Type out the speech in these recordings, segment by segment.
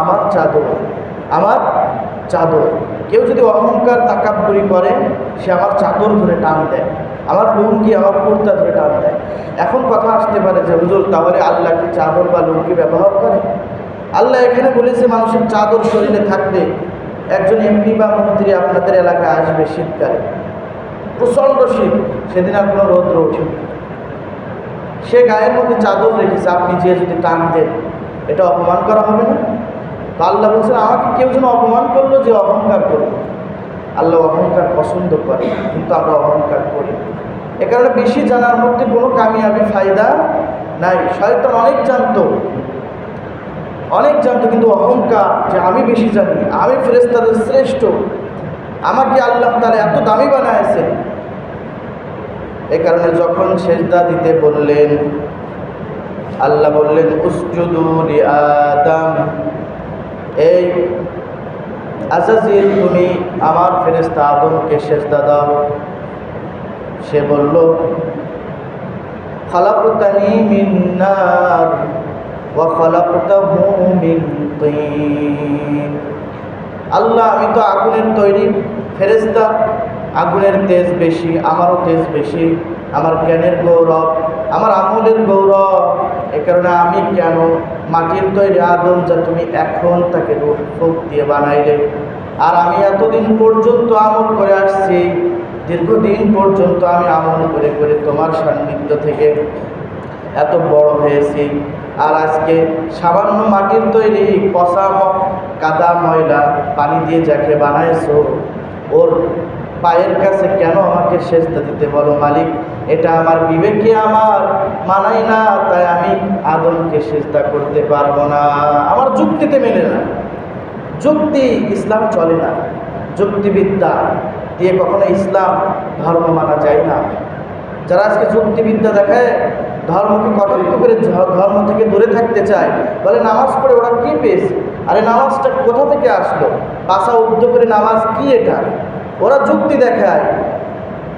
আমার চাদর আমার চাদর। কেউ যদি অহংকার তাকাব্বরি করে, সে আমার চাদর ধরে টান দেয়। আমার লুঙ্গি আমার কুর্তা ধরে টান দেয়। এখন কথা আসতে পারে যে, হুজুর, তাহলে আল্লাহ কি চাদর বা লুঙ্গি ব্যবহার করে? আল্লাহ এখানে বলেছে, মানুষের চাদর শরীরে থাকবে একজন এমপি বা মন্ত্রী আপনাদের এলাকায় আসবে শীতকালে। প্রচণ্ড শীত, সেদিন আর কোনো রৌদ্র ওঠে সে গায়ের মধ্যে চাদর রেখেছে, আপনি যে যদি টান দেন, এটা অপমান করা হবে না? আল্লাহ বলছেন, আমাকে কেউ যেন অপমান করল যে অহংকার করল আল্লাহ অহংকার পছন্দ করে, কিন্তু আমরা অহংকার করি। এ কারণে বেশি জানার মধ্যে কোনো কামিয়াবি ফায়দা নাই। শয়তান অনেক জানতো। অনেক জানতো, কিন্তু অহংকার যে আমি বেশি জানি, আমি ফেরেস্তাদের শ্রেষ্ঠ। আমাকে আল্লাহ তারা এত দামি বানাইছে এ কারণে যখন সেজদা দিতে বললেন, আল্লাহ বললেন উসজুদুলি আদম এই আজাজিল তুমি আমার ফেরেস্তা আদমকে সেজদা দাও। সে বলল, খালাকুতানি মিন্নার ওয়া খালাকুতাহু মিন আল্লাহ, আমি তো আগুনের তৈরি ফেরেস্তা আগুনের তেজ বেশি, আমারও তেজ বেশি, আমার জ্ঞানের গৌরব। আমার আমলের গৌরব, এ কারণে আমি কেন মাটির তৈরি আদম যা তুমি এখন তাকে রূপ দিয়ে বানাইলে? আর আমি এতদিন পর্যন্ত আমল করে আসছি, দীর্ঘদিন পর্যন্ত আমি আমল করে করে তোমার সান্নিধ্য থেকে এত বড় হয়েছি। আর আজকে সামান্য মাটির তৈরি পচা কাদা ময়লা পানি দিয়ে যাকে বানাইছো, ওর পায়ের কাছে কেন আমাকে সেজদা দিতে বলো, মালিক? এটা আমার বিবেকে আমার মানাই না, তাই আমি আদমকে সেজদা করতে পারব না। আমার যুক্তিতে মেলে না। যুক্তি ইসলাম চলে না। যুক্তিবিদ্যা দিয়ে কখনো ইসলাম ধর্ম মানা যায় না। যারা আজকে যুক্তিবিদ্যা দেখায়, ধর্মকে কটাক্ষ করে ধর্ম থেকে দূরে থাকতে চায়, বলে নামাজ পড়ে ওরা কী পেয়েছে? আরে নামাজটা কোথা থেকে আসলো? পাশা উদ্ধ করে নামাজ কি এটা? ওরা যুক্তি দেখায়।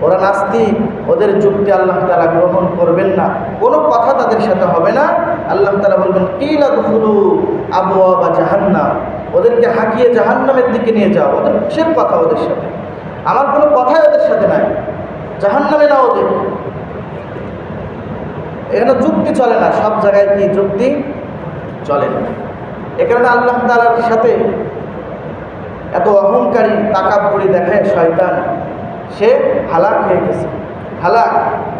ওরা নাস্তিক। ওদের যুক্তি আল্লাহ তারা গ্রহণ করবেন না। কোনো কথা তাদের সাথে হবে না। আল্লাহ তারা বলবেন কি লাগুফুলু আবহাওয়া বা জাহান্নাম। ওদেরকে হাঁকিয়ে জাহান্নামের দিকে নিয়ে যাও। ওদের কিসের কথা ওদের সাথে? আমার কোনো কথাই ওদের সাথে নাই। জাহান্নামে না ওদের। এখানে যুক্তি চলে না। সব জায়গায় কি যুক্তি? চলে না। এ কারণে আল্লাহ তালার সাথে এত অহংকারী তাকাপুরি দেখায় শয়তান। সে হালাক হয়ে গেছে। হালাক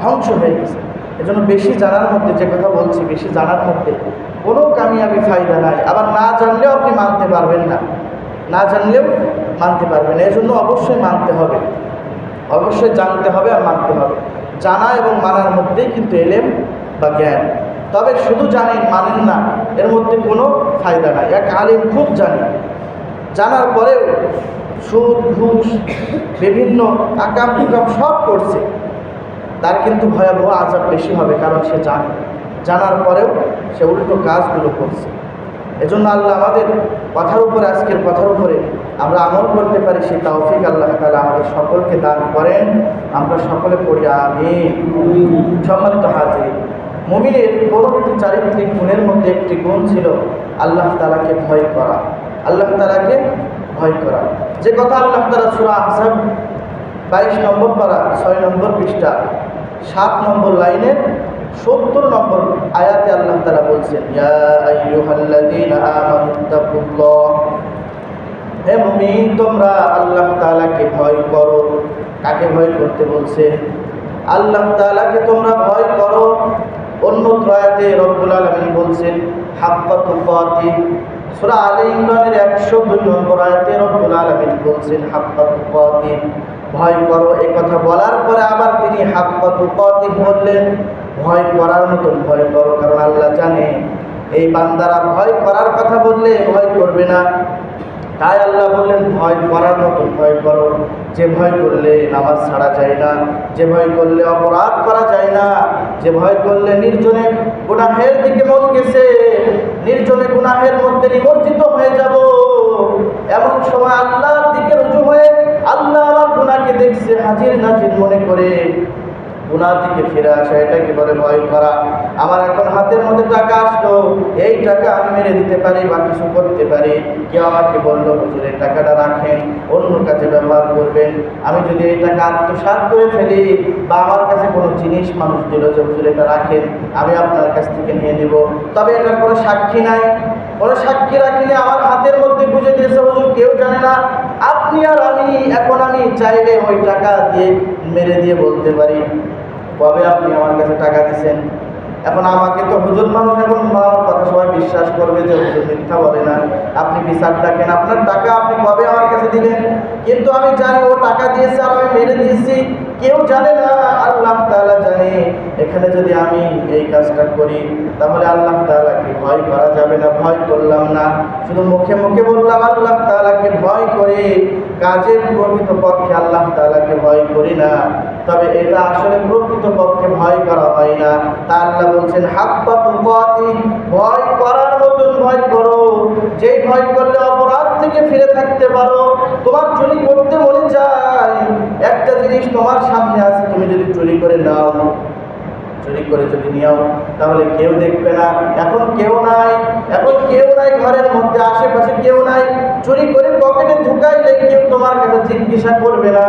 ধ্বংস হয়ে গেছে। এজন্য বেশি জানার মধ্যে যে কথা বলছি, বেশি জানার মধ্যে কোনো কামিয়াবি ফায়দা নাই। আবার না জানলেও আপনি মানতে পারবেন না। না জানলেও মানতে পারবেন না। এজন্য অবশ্যই মানতে হবে। অবশ্যই জানতে হবে আর মানতে হবে। জানা এবং মানার মধ্যেই কিন্তু এলেম বা জ্ঞান। তবে শুধু জানেন, মানেন না, এর মধ্যে কোনো ফায়দা নাই। এক আলিম খুব জানে। জানার পরেও সুদ, ঘুষ, বিভিন্ন আকাম কুকাম সব করছে। তার কিন্তু ভয়াবহ আজাব বেশি হবে, কারণ সে জানে। জানার পরেও সে উল্টো কাজগুলো করছে। এজন্য আল্লাহ আমাদের কথার উপরে, আজকের কথার উপরে আমরা আমল করতে পারি, সেই তৌফিক আল্লাহ তালা আমাদের সকলকে দান করেন। আমরা সকলে পড়ি আমি সম্মানিত হাজির মুমিনের পরবর্তী চারিত্রিক গুণের মধ্যে একটি গুণ ছিল আল্লাহ তালাকে ভয় করা। আল্লাহ তালাকে ভয় করা। যে কথা আল্লাহ তালা সুরা আহসাব বাইশ নম্বর পারা, ছয় নম্বর পৃষ্ঠা, সাত নম্বর লাইনের সত্তর নম্বর আয়াতে আল্লাহ তারা বলছেন হে মুমিন, তোমরা আল্লাহ তাআলাকে ভয় করো। কাকে ভয় করতে বলছে? আল্লাহ তাআলাকে তোমরা ভয় করো। অন্য আয়াতে রব্বুল আলামিন বলছেন, হাক্কা তুকাতি সূরা আলী ইমরানের 102 নম্বর আয়াতে রব্বুল আলামিন বলছেন হাক্কা তুকাতি ভয় করো এই কথা বলার পরে আবার তিনি হাক্কা তুকাতি বললেন। ভয় করার মতন ভয় করো, কারণ আল্লাহ জানে, এই বান্দারা ভয় করার কথা বললে ভয় করবে না। তাই আল্লাহ বললেন, ভয় করার মতন ভয় করো। যে ভয় করলে নামাজ ছাড়া যায় না, যে ভয় করলে অপরাধ করা যায় না, যে ভয় করলে নির্জনে গুনাহের দিকে মন গেছে নির্জনে গুনাহের মধ্যে নিমজ্জিত হয়ে যাব এমন সময় আল্লাহর দিকে রুজু হয়ে আল্লাহ আমার গুনাকে দেখছে হাজির নাজির মনে করে গুনাহ গুণা থেকে ফিরে আসা, এটাকে বলে ভয় করা আমার এখন হাতের মধ্যে টাকা আসলো, এই টাকা আমি মেরে দিতে পারি বা কিছু করতে পারি? কেউ আমাকে বলল, হুজুর, এই টাকাটা রাখেন অন্য কাছে ব্যবহার করবেন। আমি যদি এই টাকা আত্মসাৎ করে ফেলি বা আমার কাছে কোনো জিনিস মানুষ দিল যে, হুজুর, এটা রাখেন, আমি আপনার কাছ থেকে নিয়ে নিব। তবে এটার কোনো সাক্ষী নাই। কোনো সাক্ষী রাখিনি আমার হাতের মধ্যে বুঝে দিয়েছে, হুজুর, কেউ জানে না। আপনি আর আমি, এখন আমি চাইলে ওই টাকা দিয়ে মেরে দিয়ে বলতে পারি। কবে আপনি আমার কাছে টাকা দিছেন? এখন আমাকে তো হুজুর মানুষ এখন আমার কথা সবাই বিশ্বাস করবে যে হুজুর মিথ্যা বলে না। আপনি বিচার ডাকেন আপনার টাকা আপনি কবে আমার কাছে দিলেন কিন্তু আমি জানি ও টাকা দিয়েছে আর আমি মেরে দিয়েছি। কেউ জানে না, আল্লাহ তাআলা জানে। এখানে যদি আমি এই কাজটা করি, তাহলে আল্লাহ তালাকে ভয় করা যাবে না, ভয় করলাম না। শুধু মুখে মুখে বললাম, আল্লাহ তাআলাকে ভয় করে। কাজের প্রকৃত পক্ষে আল্লাহ তালাকে ভয় করি না। তবে এটা আসলে প্রকৃত পক্ষে ভয় করা হয় না। তা আল্লাহ বলছেন হাব্বা তুকাতি, ভয় করার মতন ভয় করো। যেই ভয় করলে অপরাধ থেকে ফিরে থাকতে পারো। তোমার চুরি করতে মনে চায়। একটা জিনিস তোমার সামনে আছে, তুমি যদি চুরি করে নাও, চুরি করে যদি নিও, তাহলে কেউ দেখবে না। এখন কেউ নাই, এখন কেউ নাই ঘরের মধ্যে, আশেপাশে কেউ নাই। চুরি করে পকেটে ঢুকাইলে কেউ তোমার কাছে জিজ্ঞাসা করবে না।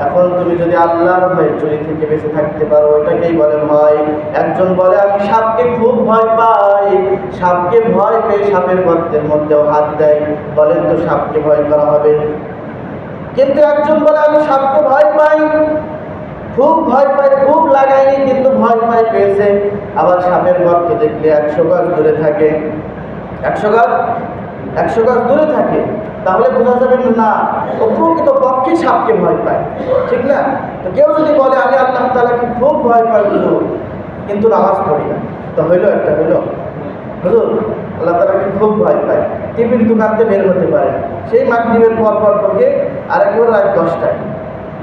এখন তুমি যদি আল্লাহর ভয়ে চুরি থেকে বেঁচে থাকতে পারো, এটাকেই বলে ভয়। একজন বলে, আমি সাপকে খুব ভয় পাই। সাপকে ভয় পেয়ে সাপের গর্তের মধ্যেও হাত দেয়। বলেন তো সাপকে ভয় করা হবে। কিন্তু একজন বলে, আমি সাপকে ভয় পাই। খুব ভয় পাই খুব লাগাইনি কিন্তু ভয় পাই পেয়েছে। আবার সাপের গর্ত দেখলে একশো গাছ দূরে থাকে। একশো গাছ একশো গাছ দূরে থাকে। তাহলে বোঝা যাবে না? ও প্রকৃত পক্ষে সাপকে ভয় পায়। ঠিক না? তো কেউ যদি বলে আমি আল্লাহ তালাকে খুব ভয় বুঝো কিন্তু নামাজ পড়ি না। তো হইল একটা, হইল। হুজুর, আল্লাহ তালাকে খুব ভয় পায়। টিফিন দোকানতে বের হতে পারে সেই মাগরিবের পর পর ঢোকে আর একবার রাত দশটায়।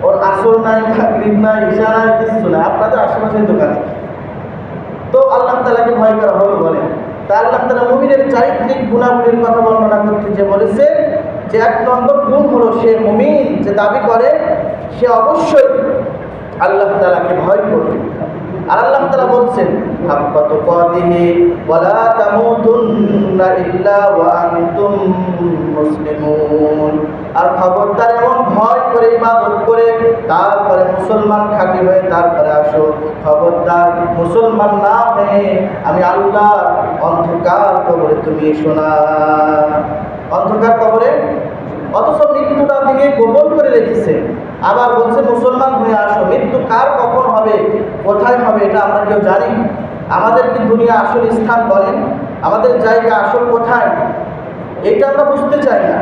ওর আসর নাই, মাগরিব নাই ইশা নাই কিছু নাই। আপনাদের আশেপাশের দোকানে। তো আল্লাহ তালাকে ভয় করা হলো বলেন? তা আল্লাহ তালা মুমিনের চারিত্রিক গুণাগুলির কথা বর্ণনা করতে যে বলেছে যে এক নম্বর গুণ হলো সে মুমিন যে দাবি করে, সে অবশ্যই আল্লাহ তালাকে ভয় করবে। আর আল্লাহ তালা বলছেন হাক্কা তুকাতিহি ওয়ালা তামুতুন্না ইল্লা ওয়া আনতুম মুসলিমুন। আর খবরদার এমন ভয় করে ইবাদত করে, তারপরে মুসলমান খাঁটি হয়ে তারপরে আসো। খবরদার মুসলমান না হয়ে আমি আল্লাহ অন্ধকার কবরে তুমি এসো না। অন্ধকার কবরে? অথচ মৃত্যুটা থেকে গোপন করে রেখেছে। আবার বলছে, মুসলমান হয়ে আসো। মৃত্যু কার কখন হবে? কোথায় হবে? এটা আমরা কেউ জানি আমাদের কি দুনিয়া আসল স্থান বলেন? আমাদের জায়গা আসল কোথায়? এটা আমরা বুঝতে চাই না।